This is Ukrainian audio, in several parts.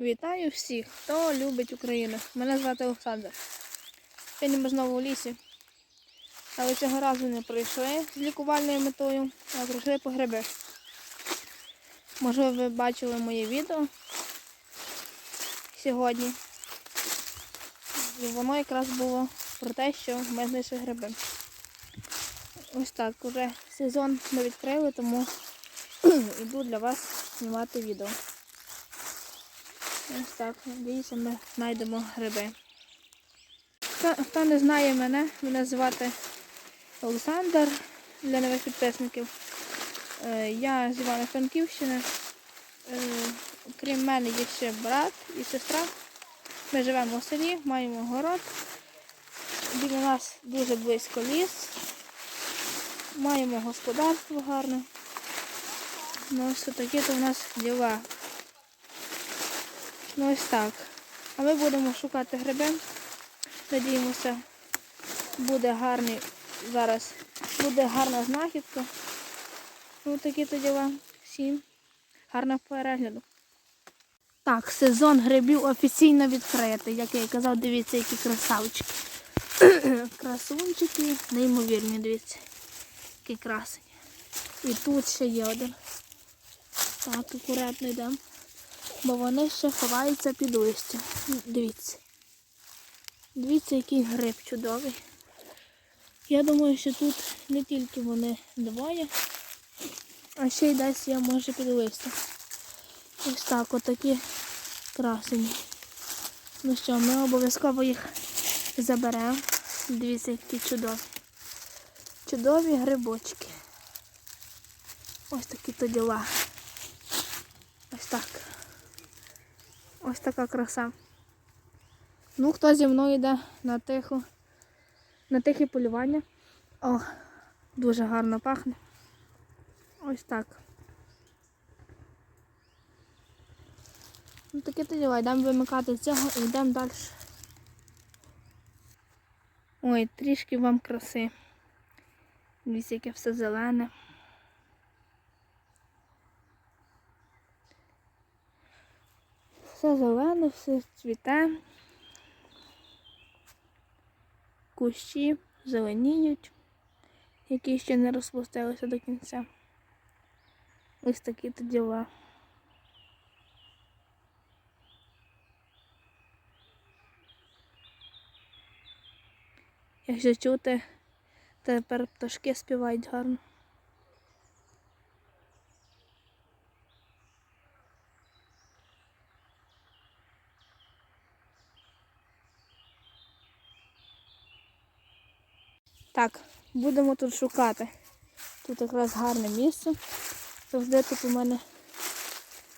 Вітаю всіх, хто любить Україну. Мене звати Олександр. Сьогодні ми знову у лісі. Але цього разу не прийшли з лікувальною метою, а прийшли по гриби. Можливо, ви бачили моє відео сьогодні. І воно якраз було про те, що ми знайшли гриби. Ось так, уже сезон ми відкрили, тому йду для вас знімати відео. Ось так, дивіться, ми знайдемо гриби. Хто, хто не знає мене, мене звати Олександр для нових підписників. Е, Я з Івано-Франківщини. Е, Крім мене є ще брат і сестра. Ми живемо в селі, маємо город. Біля нас дуже близько ліс. Маємо господарство гарне. Ну, ось такі то у нас діла. Ну ось так. А ми будемо шукати гриби. Надіємося, буде гарний зараз. Буде гарна знахідка. Ну такі то діла. Всім гарного перегляду. Так, сезон грибів офіційно відкритий. Як я і казав, дивіться, які красавчики. Красунчики, неймовірні, дивіться. Які красені. І тут ще є один. Так, акуратно йдемо бо вони ще ховаються під листя. Дивіться. Дивіться, який гриб чудовий. Я думаю, що тут не тільки вони двоє, а ще й десь я може під листя. Ось так, отакі красені. Ну що, ми обов'язково їх заберемо. Дивіться, які чудові. Чудові грибочки. Ось такі то діла. Ось так. Ось така краса. Ну, хто зі мною йде на тиху, на тихе полювання. О, дуже гарно пахне. Ось так. Ну таке то діла, йдемо вимикати цього і йдемо далі. Ой, трішки вам краси. Дивіться, яке все зелене. Все зелене, все цвіте. Кущі зеленіють, які ще не розпустилися до кінця. Ось такі то діла. Якщо чути, тепер пташки співають гарно. Так, будемо тут шукати. Тут якраз гарне місце. Завжди тут у мене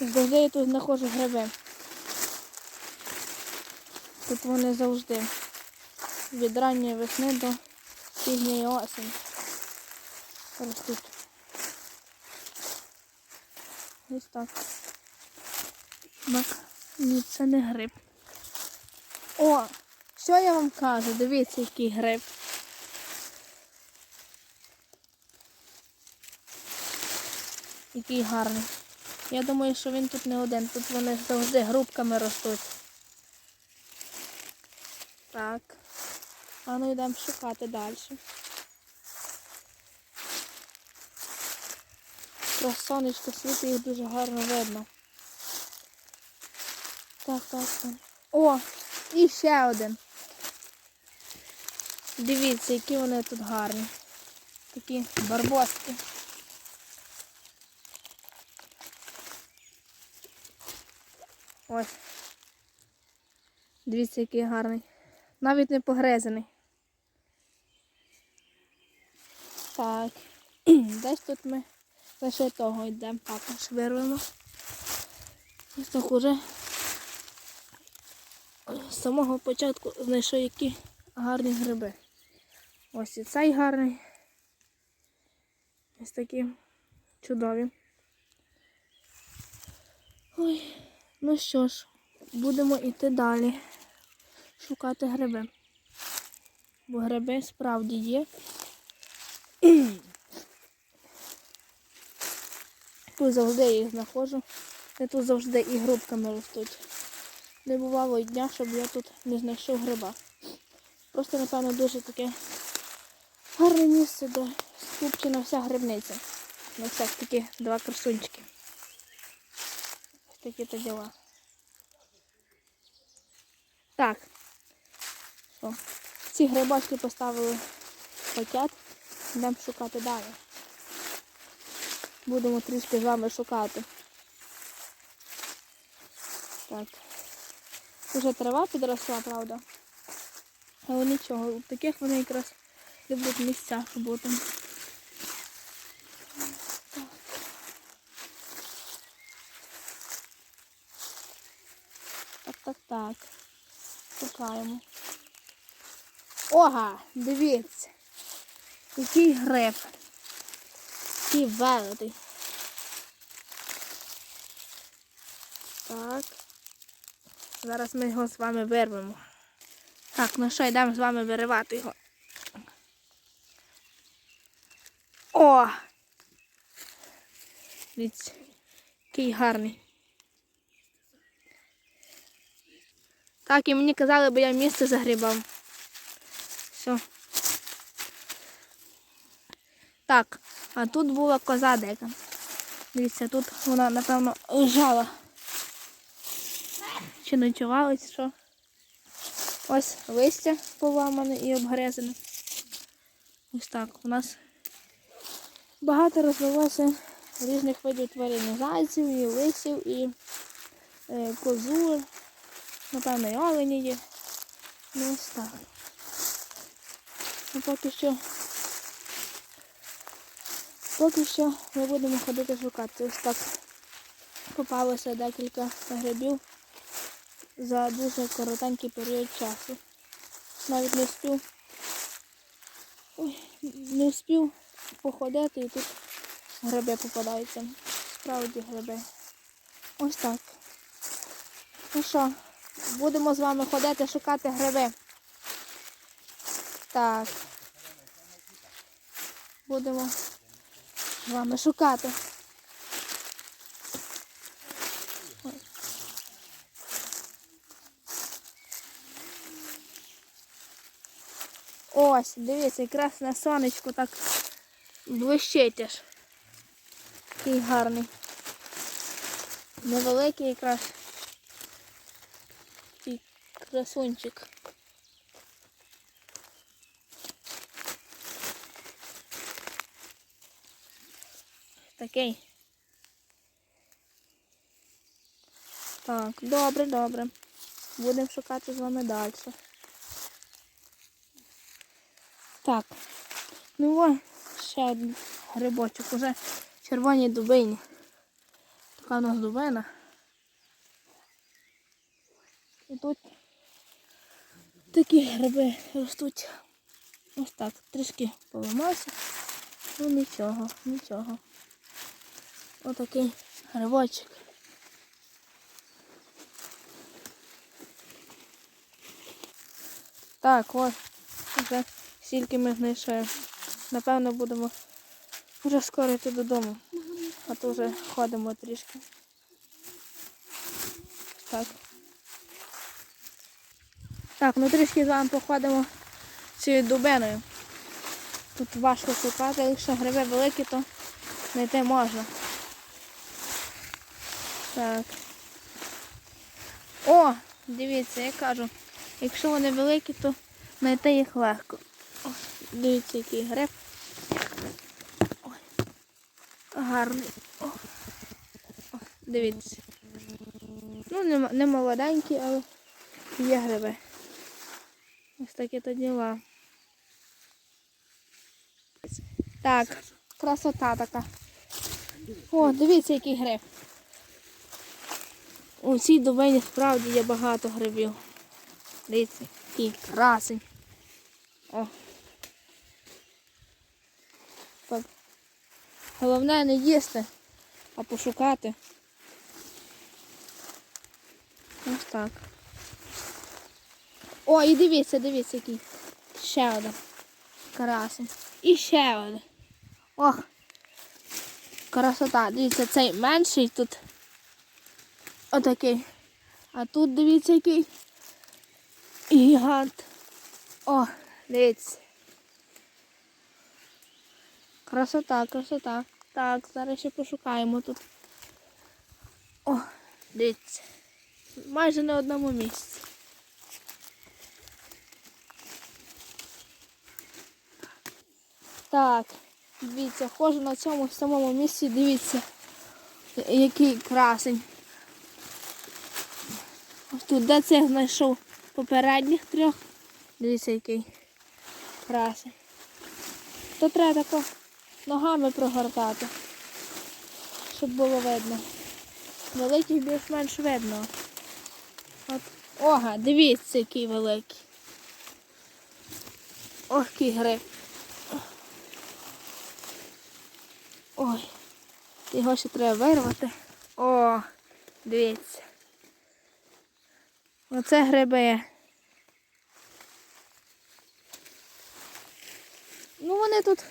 завжди я тут знаходжу гриби. Тут вони завжди. Від ранньої весни до пізньої осені. Ростуть. Ось так. Мак. Ні, це не гриб. О! Що я вам кажу? Дивіться, який гриб. Який гарний. Я думаю, що він тут не один. Тут вони завжди грубками ростуть. Так. А ну йдемо шукати далі. Про сонечко світить їх дуже гарно видно. Так, так, так. О! І ще один. Дивіться, які вони тут гарні. Такі барбоски. Ось. Дивіться, який гарний. Навіть не погрезаний. Так. Десь тут ми лише того йдемо, також вирвемо. Ось так уже з самого початку знайшов які гарні гриби. Ось і цей гарний. Ось такі чудові. Ой. Ну що ж, будемо йти далі, шукати гриби. Бо гриби справді є. Тут завжди я їх знаходжу. Де тут завжди і грубками ростуть. не бувало дня, щоб я тут не знайшов гриба. Просто, напевно, дуже таке гарне місце, де скупчена вся грибниця. На всяк такі два красунчики. Ось такі то діла. Так. Що? Ці грибочки поставили в пакет. Йдемо шукати далі. Будемо трішки з вами шукати. Так. Уже трава підросла, правда. Але нічого, у таких вони якраз люблять місця бути. Так. Так, так. Шукаємо. Ога, дивіться. Який гриб. Який великий. Так. Зараз ми його з вами вирвемо. Так, ну що, йдемо з вами виривати його. О! Дивіться, який гарний. Так, і мені казали, бо я місце загрібав. Все. Так, а тут була коза дека. Дивіться, тут вона, напевно, лежала. Чи ночувала, що. Ось листя поламане і обгрезане. Ось так. У нас багато розвелося різних видів тварин. Зайців, і лисів, і е, козу. Напевно, і олені є. Ну ось так. Ну, поки що. Поки що ми будемо ходити шукати. Ось так попалося декілька грибів за дуже коротенький період часу. Навіть не встиг, не встиг походити і тут гриби попадаються. Справді гриби. Ось так. Ну що, будемо з вами ходити шукати гриби. Так. Будемо з вами шукати. Ось, дивіться, якраз на сонечку так блищить аж. Такий гарний. Невеликий якраз. Красунчик. Такий. Так, добре, добре. Будемо шукати з вами далі. Так. Ну о, ще один грибочок. Уже червоні дубині. Така у нас дубина. І тут такі гриби ростуть. Ось так. Трішки поламався. Ну нічого, нічого. Отакий грибочок. Так, ось. Вже стільки ми знайшли. Напевно, будемо вже скоро йти додому. А то вже ходимо трішки. Так. Так, ну трішки з вами походимо цією дубиною. Тут важко шукати, якщо гриби великі, то знайти можна. Так. О, дивіться, я кажу, якщо вони великі, то знайти їх легко. О, дивіться, який гриб. Ой, гарний. О, дивіться. Ну, не, не молоденькі, але є гриби. Ось такі то діла. Так, красота така. О, дивіться, який гриб. У цій долині справді є багато грибів. Дивіться, який красень. О. Так. Головне не їсти, а пошукати. Ось так. О, і дивіться, дивіться, який. Ще один. Красень. І ще один. Ох. Красота. Дивіться, цей менший тут. Отакий. А тут дивіться який гігант. О, дивіться. Красота, красота. Так, зараз ще пошукаємо тут. О, дивіться. Майже на одному місці. Так, дивіться, хожу на цьому самому місці, дивіться, який красень. Ось тут, де це знайшов попередніх трьох. Дивіться, який красень. То треба тако ногами прогортати, щоб було видно. Великий більш-менш видно. От. Ога, дивіться, який великий. Ох, який гриб. Ой, його ще треба вирвати. О, дивіться. Оце гриби. Ну вони тут,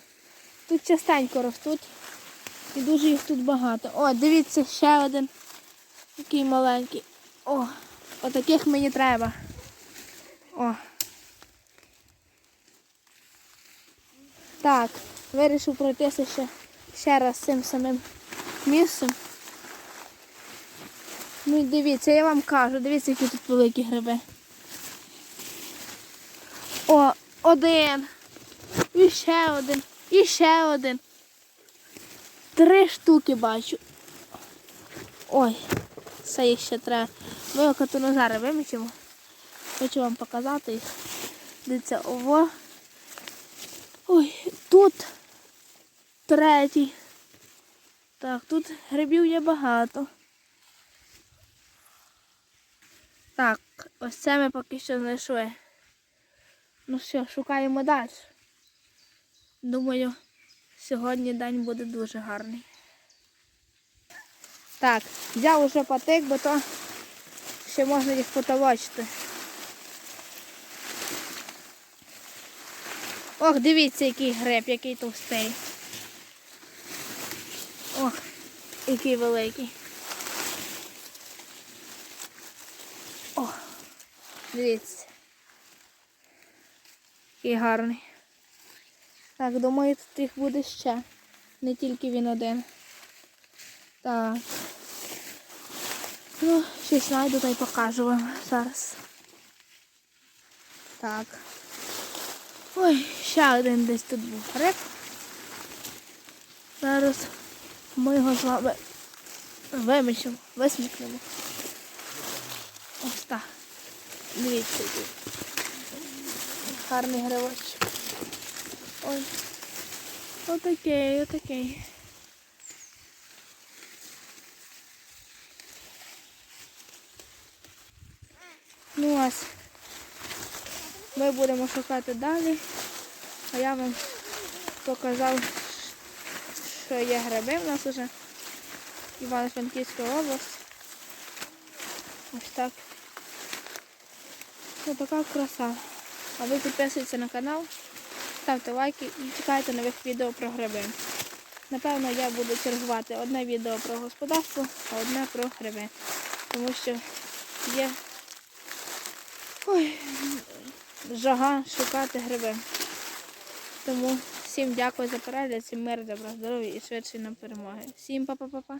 тут частенько ростуть. І дуже їх тут багато. О, дивіться, ще один. Такий маленький. О, отаких мені треба. О. Так, вирішив пройтися ще, ще раз цим самим місцем. Ну і дивіться, я вам кажу, дивіться, які тут великі гриби. О, один. І ще один. І ще один. Три штуки бачу. Ой, це їх ще треба. Вилкати ну зараз вимічимо. Хочу вам показати їх. Дивіться, ово. Ой, тут третій. Так, тут грибів є багато. Так, ось це ми поки що знайшли. Ну що, шукаємо далі. Думаю, сьогодні день буде дуже гарний. Так, взяв уже патик, бо то ще можна їх потолочити. Ох, дивіться, який гриб, який товстий. Ох, який великий. О, дивіться. Який гарний. Так, думаю, тут їх буде ще. Не тільки він один. Так. Ну, щось знайду та й покажу вам зараз. Так. Ой, ще один десь тут був гриб. Зараз ми його з вами вимічемо, висмікнемо. Ось так. Дивіться, гарний грибочок. Ой. Отакий, отакий. Ну ось. Ми будемо шукати далі. А я вам показав, що є гриби в нас уже. Івано-Франківська область. Ось так. Ось така краса. А ви підписуйтесь на канал, ставте лайки і чекайте нових відео про гриби. Напевно, я буду чергувати одне відео про господарство, а одне про гриби. Тому що є ой, жага шукати гриби. Тому всім дякую за перегляд, всім мир, добра, здоров'я і швидше нам перемоги. Всім па-па-па-па.